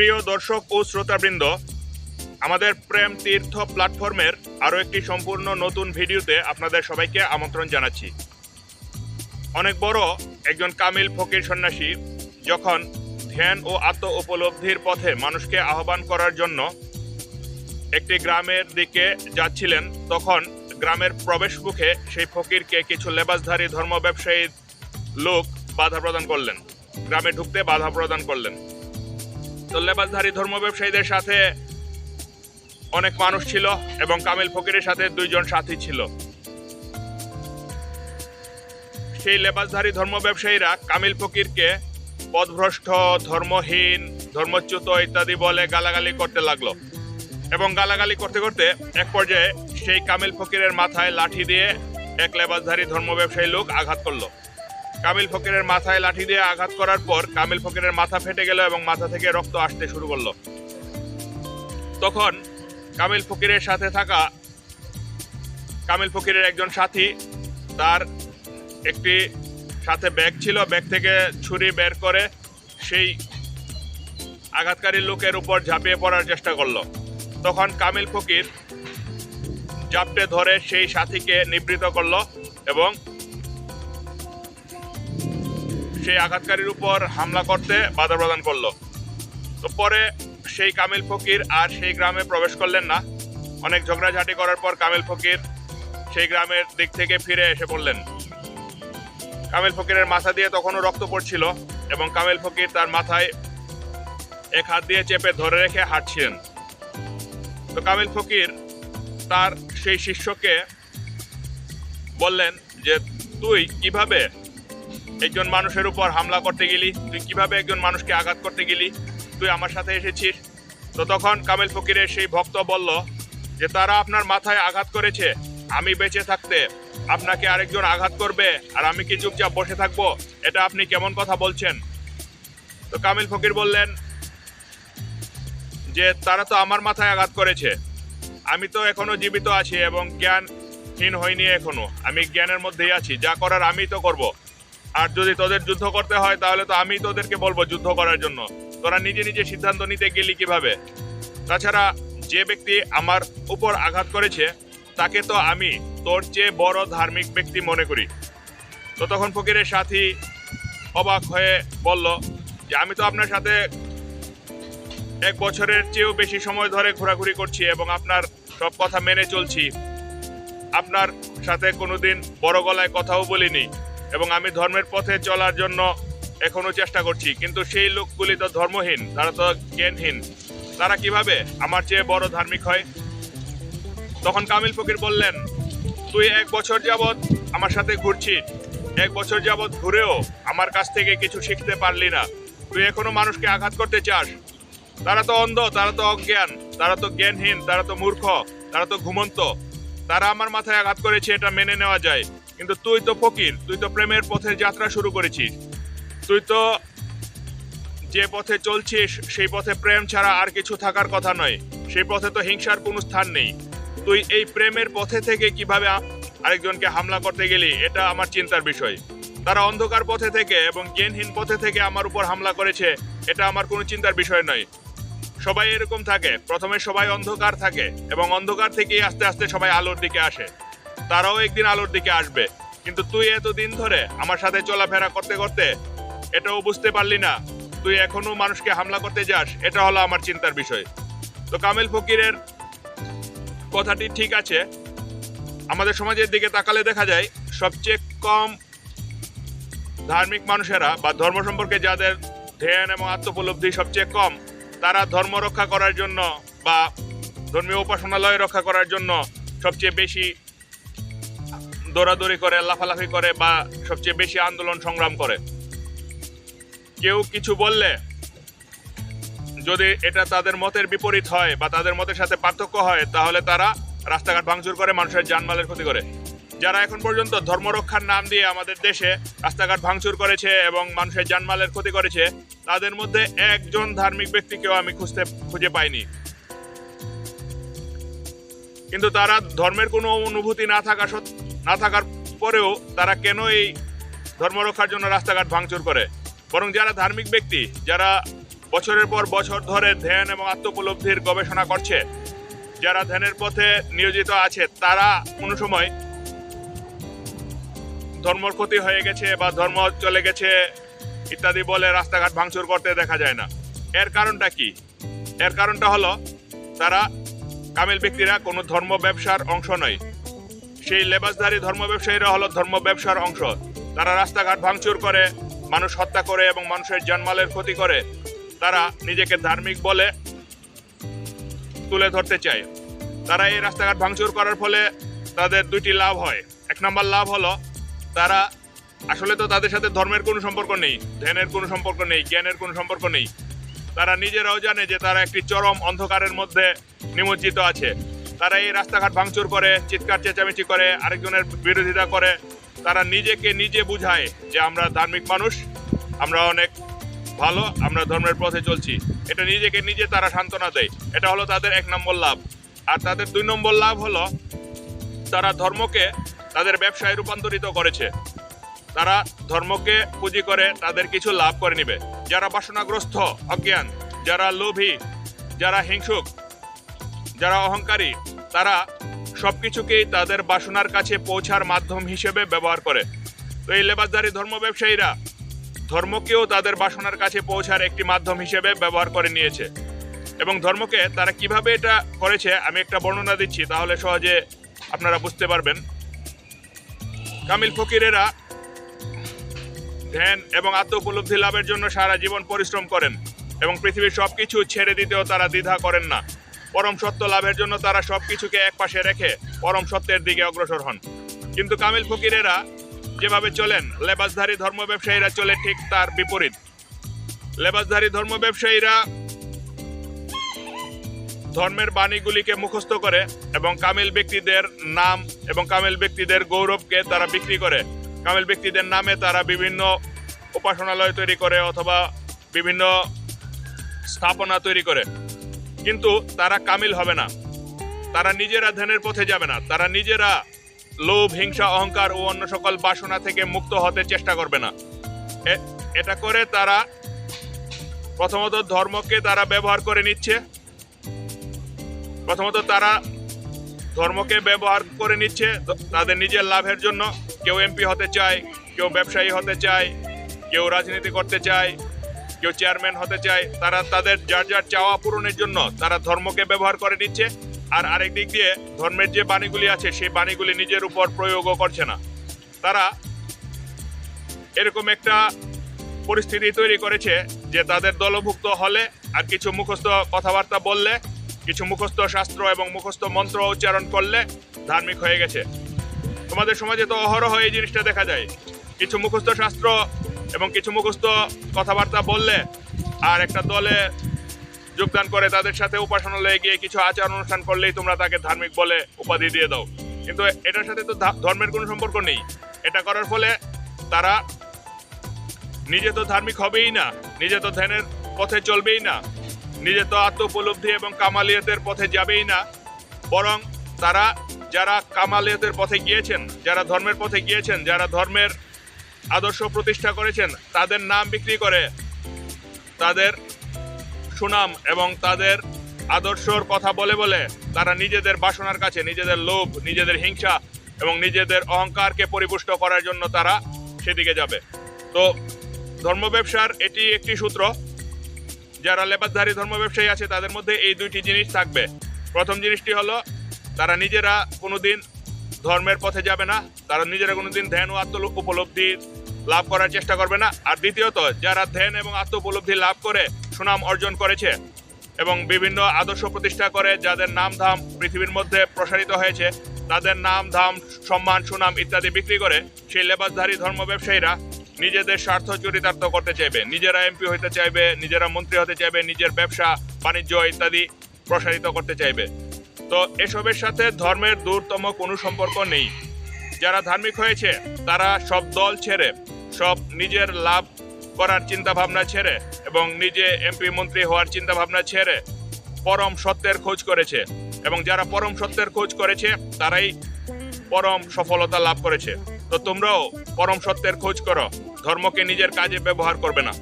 প্রিয় দর্শক ও শ্রোতাবৃন্দ, আমাদের প্রেম তীর্থ প্ল্যাটফর্মের আরও একটি সম্পূর্ণ নতুন ভিডিওতে আপনাদের সবাইকে আমন্ত্রণ জানাচ্ছি। অনেক বড় একজন কামিল ফকির সন্ন্যাসী যখন ধ্যান ও আত্ম উপলব্ধির পথে মানুষকে আহ্বান করার জন্য একটি গ্রামের দিকে যাচ্ছিলেন, তখন গ্রামের প্রবেশ মুখে সেই ফকিরকে কিছু লেবাসধারী ধর্ম ব্যবসায়ী লোক বাধা প্রদান করলেন। গ্রামে ঢুকতে বাধা প্রদান করলেন। তো লেবাসধারী ধর্ম ব্যবসায়ীদের সাথে অনেক মানুষ ছিল এবং কামিল ফকিরের সাথে দুইজন সাথী ছিল। সেই লেবাসধারী ধর্ম ব্যবসায়ীরা কামিল ফকিরকে পথভ্রষ্ট ধর্মহীন, ধর্মচ্যুত ইত্যাদি বলে গালাগালি করতে লাগল এবং গালাগালি করতে করতে এক পর্যায়ে সেই কামিল ফকিরের মাথায় লাঠি দিয়ে এক লেবাসধারী ধর্ম ব্যবসায়ী লোক আঘাত করল। কামিল ফকিরের মাথায় লাঠি দিয়ে আঘাত করার পর কামিল ফকিরের মাথা ফেটে গেল এবং মাথা থেকে রক্ত আসতে শুরু করল। তখন কামিল ফকিরের সাথে থাকা কামিল ফকিরের একজন সাথী তার একটি সাথে ব্যাগ ছিল, ব্যাগ থেকে ছুরি বের করে সেই আঘাতকারী লোকের উপর ঝাঁপিয়ে পড়ার চেষ্টা করল। তখন কামিল ফকির জাপটে ধরে সেই সাথীকে নিবৃত করল এবং সেই আঘাতকারীর উপর হামলা করতে বাধা প্রদান করল। তো পরে সেই কামিল ফকির আর সেই গ্রামে প্রবেশ করলেন না। অনেক ঝগড়াঝাটি করার পর কামিল ফকির সেই গ্রামের দিক থেকে ফিরে এসে পড়লেন। কামিল ফকিরের মাথা দিয়ে তখনও রক্ত পড়ছিল এবং কামিল ফকির তার মাথায় এক হাত দিয়ে চেপে ধরে রেখে হাঁটছিলেন। তো কামিল ফকির তার সেই শিষ্যকে বললেন যে, তুই কীভাবে একজন মানুষের উপর হামলা করতে গেলি, তুই কীভাবে একজন মানুষকে আঘাত করতে গেলি? তুই আমার সাথে এসেছিস। তো তখন কামিল ফকিরের সেই ভক্ত বলল, যে তারা আপনার মাথায় আঘাত করেছে, আমি বেঁচে থাকতে আপনাকে আরেকজন আঘাত করবে, আর আমি কি চুপচাপ বসে থাকব? এটা আপনি কেমন কথা বলছেন? তো কামিল ফকির বললেন, যে তারা তো আমার মাথায় আঘাত করেছে। আমি তো এখনও জীবিত আছি এবং জ্ঞানহীন হইনি এখনও। আমি জ্ঞানের মধ্যেই আছি। যা করার আমি তো করব। আর যদি তোদের যুদ্ধ করতে হয়, তাহলে তো আমি তোদেরকে বলব যুদ্ধ করার জন্য। তোরা নিজে নিজে সিদ্ধান্ত নিতে গেলি কীভাবে? তাছাড়া যে ব্যক্তি আমার উপর আঘাত করেছে, তাকে তো আমি তোর চেয়ে বড় ধার্মিক ব্যক্তি মনে করি। তো তখন ফকিরের সাথী অবাক হয়ে বলল, যে আমি তো আপনার সাথে এক বছরের চেয়েও বেশি সময় ধরে ঘোরাঘুরি করছি এবং আপনার সব কথা মেনে চলছি। আপনার সাথে কোনোদিন বড় গলায় কথাও বলিনি। এবং আমি ধর্মের পথে চলার জন্য এখনও চেষ্টা করছি। কিন্তু সেই লোকগুলি তো ধর্মহীন, তারা তো জ্ঞানহীন। তারা কীভাবে আমার চেয়ে বড় ধার্মিক হয়? তখন কামিল ফকির বললেন, তুই এক বছর যাবৎ আমার সাথে ঘুরছিস। এক বছর যাবৎ ঘুরেও আমার কাছ থেকে কিছু শিখতে পারলি না। তুই এখনও মানুষকে আঘাত করতে চাস। তারা তো অন্ধ, তারা তো অজ্ঞান, তারা তো জ্ঞানহীন, তারা তো মূর্খ, তারা তো ঘুমন্ত। তারা আমার মাথায় আঘাত করেছে, এটা মেনে নেওয়া যায়। কিন্তু তুই তো ফকির, তুই তো প্রেমের পথে যাত্রা শুরু করেছিস। তুই তো যে পথে চলছিস, সেই পথে প্রেম ছাড়া আর কিছু থাকার কথা নয়। সেই পথে তো হিংসার কোনো স্থান নেই। তুই এই প্রেমের পথে থেকে কীভাবে আরেকজনকে হামলা করতে গেলি, এটা আমার চিন্তার বিষয়। তারা অন্ধকার পথে থেকে এবং জ্ঞানহীন পথে থেকে আমার উপর হামলা করেছে, এটা আমার কোনো চিন্তার বিষয় নয়। সবাই এরকম থাকে। প্রথমে সবাই অন্ধকার থাকে এবং অন্ধকার থেকেই আস্তে আস্তে সবাই আলোর দিকে আসে। তারাও একদিন আলোর দিকে আসবে। কিন্তু তুই এতদিন ধরে আমার সাথে চলাফেরা করতে করতে এটাও বুঝতে পারলি না। তুই এখনও মানুষকে হামলা করতে যাস, এটা হলো আমার চিন্তার বিষয়। তো কামিল ফকিরের কথাটি ঠিক আছে। আমাদের সমাজের দিকে তাকালে দেখা যায়, সবচেয়ে কম ধার্মিক মানুষেরা বা ধর্ম সম্পর্কে যাদের ধ্যান এবং আত্মোপলব্ধি সবচেয়ে কম, তারা ধর্ম রক্ষা করার জন্য বা ধর্মীয় উপাসনালয় রক্ষা করার জন্য সবচেয়ে বেশি দৌড়াদৌড়ি করে, লাফালাফি করে বা সবচেয়ে বেশি আন্দোলন সংগ্রাম করে। কেউ কিছু বললে যদি এটা তাদের মতের বিপরীত হয় বা তাদের মতের সাথে পার্থক্য হয়, তাহলে তারা রাস্তাঘাট ভাঙচুর করে, মানুষের জানমালের ক্ষতি করে। যারা এখন পর্যন্ত ধর্ম রক্ষার নাম দিয়ে আমাদের দেশে রাস্তাঘাট ভাঙচুর করেছে এবং মানুষের জানমালের ক্ষতি করেছে, তাদের মধ্যে একজন ধার্মিক ব্যক্তিকেও আমি খুঁজতে, খুঁজে পাইনি। কিন্তু তারা ধর্মের কোনো অনুভূতি না থাকা সত্ত্বেও না থাকার পরেও তারা কেন এই ধর্ম রক্ষার জন্য রাস্তাঘাট ভাঙচুর করে? বরং যারা ধার্মিক ব্যক্তি, যারা বছরের পর বছর ধরে ধ্যান এবং আত্মোপলব্ধির গবেষণা করছে, যারা ধ্যানের পথে নিয়োজিত আছে, তারা কোনো সময় ধর্মর ক্ষতি হয়ে গেছে বা ধর্ম চলে গেছে ইত্যাদি বলে রাস্তাঘাট ভাঙচুর করতে দেখা যায় না। এর কারণটা কি? এর কারণটা হলো তারা কামিল ব্যক্তিরা কোনো ধর্ম ব্যবসার অংশ নয়। সেই লেবাসধারী ধর্ম ব্যবসায়ীরা হলো ধর্ম ব্যবসার অংশ। তারা রাস্তাঘাট ভাঙচুর করে, মানুষ হত্যা করে এবং মানুষের জানমালের ক্ষতি করে। তারা নিজেকে ধার্মিক বলে তুলে ধরতে চায়। তারা এই রাস্তাঘাট ভাঙচুর করার ফলে তাদের দুইটি লাভ হয়। এক নম্বর লাভ হলো, তারা আসলে তো তাদের সাথে ধর্মের কোনো সম্পর্ক নেই, ধ্যানের কোনো সম্পর্ক নেই, জ্ঞানের কোনো সম্পর্ক নেই। তারা নিজেরাও জানে যে তারা একটি চরম অন্ধকারের মধ্যে নিমজ্জিত আছে। তারা এই রাস্তাঘাট ভাঙচুর করে, চিৎকার, চেঁচামেচি করে, আরেকজনের বিরোধিতা করে। তারা নিজেকে নিজে বুঝায় যে আমরা ধার্মিক মানুষ, আমরা অনেক ভালো, আমরা ধর্মের পথে চলছি। এটা নিজেকে নিজে তারা সান্ত্বনা দেয়। এটা হলো তাদের এক নম্বর লাভ। আর তাদের দুই নম্বর লাভ হলো, তারা ধর্মকে তাদের ব্যবসায় রূপান্তরিত করেছে। তারা ধর্মকে পুঁজি করে তাদের কিছু লাভ করে নিবে। যারা বাসনাগ্রস্ত, অজ্ঞান, যারা লোভী, যারা হিংসুক, যারা অহংকারী তারা সবকিছুকেই তাদের বাসনার কাছে পৌঁছার মাধ্যম হিসেবে ব্যবহার করে। তো এই লেবাসদারি ধর্ম ব্যবসায়ীরা ধর্মকেও তাদের বাসনার কাছে পৌঁছার একটি মাধ্যম হিসেবে ব্যবহার করে নিয়েছে। এবং ধর্মকে তারা কীভাবে এটা করেছে, আমি একটা বর্ণনা দিচ্ছি, তাহলে সহজে আপনারা বুঝতে পারবেন। কামিল ফকিরেরা ধ্যান এবং আত্ম উপলব্ধি লাভের জন্য সারা জীবন পরিশ্রম করেন এবং পৃথিবীর সব কিছু ছেড়ে দিতেও তারা দ্বিধা করেন না। পরম সত্য লাভের জন্য তারা সব কিছুকে এক পাশে রেখে পরম সত্যের দিকে অগ্রসর হন। কিন্তু কামিল ফকিরেরা যেভাবে চলেন, লেবাসধারী ধর্ম ব্যবসায়ীরা চলে ঠিক তার বিপরীত। লেবাসধারী ধর্ম ব্যবসায়ীরা ধর্মের বাণীগুলিকে মুখস্থ করে এবং কামিল ব্যক্তিদের নাম এবং কামিল ব্যক্তিদের গৌরবকে তারা বিক্রি করে। কামিল ব্যক্তিদের নামে তারা বিভিন্ন উপাসনালয় তৈরি করে অথবা বিভিন্ন স্থাপনা তৈরি করে। কিন্তু তারা কামিল হবে না। তারা নিজেরা ধ্যানের পথে যাবে না। তারা নিজেরা লোভ, হিংসা, অহংকার ও অন্য সকল বাসনা থেকে মুক্ত হতে চেষ্টা করবে না। এটা করে তারা প্রথমত ধর্মকে তারা ব্যবহার করে নিচ্ছে। প্রথমত তারা ধর্মকে ব্যবহার করে নিচ্ছে তাদের নিজের লাভের জন্য। কেউ এমপি হতে চায়, কেউ ব্যবসায়ী হতে চায়, কেউ রাজনীতি করতে চায় কেউ চেয়ারম্যান হতে চায়, তারা তাদের যার যার চাওয়া পূরণের জন্য তারা ধর্মকে ব্যবহার করে নিচ্ছে। আর আরেক দিক দিয়ে ধর্মের যে বাণীগুলি আছে, সেই বাণীগুলি নিজের উপর প্রয়োগও করছে না। তারা এরকম একটা পরিস্থিতি তৈরি করেছে যে তাদের দলভুক্ত হলে আর কিছু মুখস্থ কথাবার্তা বললে, কিছু মুখস্থ শাস্ত্র এবং মুখস্থ মন্ত্র উচ্চারণ করলে ধার্মিক হয়ে গেছে। তোমাদের সমাজে তো অহরহ এই জিনিসটা দেখা যায়। কিছু মুখস্থ শাস্ত্র এবং কিছু মুখস্থ কথাবার্তা বললে আর একটা দলে যোগদান করে তাদের সাথে উপাসনালয়ে গিয়ে কিছু আচার অনুষ্ঠান করলেই তোমরা তাকে ধার্মিক বলে উপাধি দিয়ে দাও। কিন্তু এটার সাথে তো ধর্মের কোনো সম্পর্ক নেই। এটা করার ফলে তারা নিজে তো ধার্মিক হবেই না, নিজে তো ধ্যানের পথে চলবেই না, নিজে তো আত্ম উপলব্ধি এবং কামালিয়তের পথে যাবেই না। বরং তারা, যারা কামালিয়তের পথে গিয়েছেন, যারা ধর্মের পথে গিয়েছেন, যারা ধর্মের আদর্শ প্রতিষ্ঠা করেছেন, তাদের নাম বিক্রি করে তাদের সুনাম এবং তাদের আদর্শর কথা বলে বলে তারা নিজেদের বাসনার কাছে, নিজেদের লোভ, নিজেদের হিংসা এবং নিজেদের অহংকারকে পরিপুষ্ট করার জন্য তারা সেদিকে যাবে। তো ধর্ম ব্যবসার এটি একটি সূত্র। যারা লেবাসধারী ধর্ম ব্যবসায়ী আছে, তাদের মধ্যে এই দুইটি জিনিস থাকবে। প্রথম জিনিসটি হলো, তারা নিজেরা কোনোদিন ধর্মের পথে যাবে না, তারা নিজেরা কোনোদিন ধ্যান ও আত্ম উপলব্ধি লাভ করার চেষ্টা করবে না। আর দ্বিতীয়ত, যারা ধ্যান এবং আত্ম উপলব্ধি লাভ করে সুনাম অর্জন করেছে এবং বিভিন্ন আদর্শ প্রতিষ্ঠা করে, যাদের নাম ধাম পৃথিবীর মধ্যে প্রসারিত হয়েছে, তাদের নাম ধাম, সম্মান, সুনাম ইত্যাদি বিক্রি করে, সেই লেবাসধারী ধর্ম ব্যবসায়ীরা নিজেদের স্বার্থ চরিতার্থ করতে চাইবে। নিজেরা এমপি হতে চাইবে, নিজেরা মন্ত্রী হতে চাইবে, নিজের ব্যবসা, বাণিজ্য ইত্যাদি প্রসারিত করতে চাইবে। তো এসবের সাথে ধর্মের দূরতম কোনো সম্পর্ক নেই। যারা ধার্মিক হয়েছে, তারা সব দল ছেড়ে, সব নিজের লাভ করার চিন্তা ভাবনা ছেড়ে এবং নিজে এমপি, মন্ত্রী হওয়ার চিন্তা ভাবনা ছেড়ে পরম সত্যের খোঁজ করেছে এবং যারা পরম সত্যের খোঁজ করেছে, তারাই পরম সফলতা লাভ করেছে। তো তোমরাও পরম সত্যের খোঁজ করো। ধর্মকে নিজের কাজে ব্যবহার করবে না।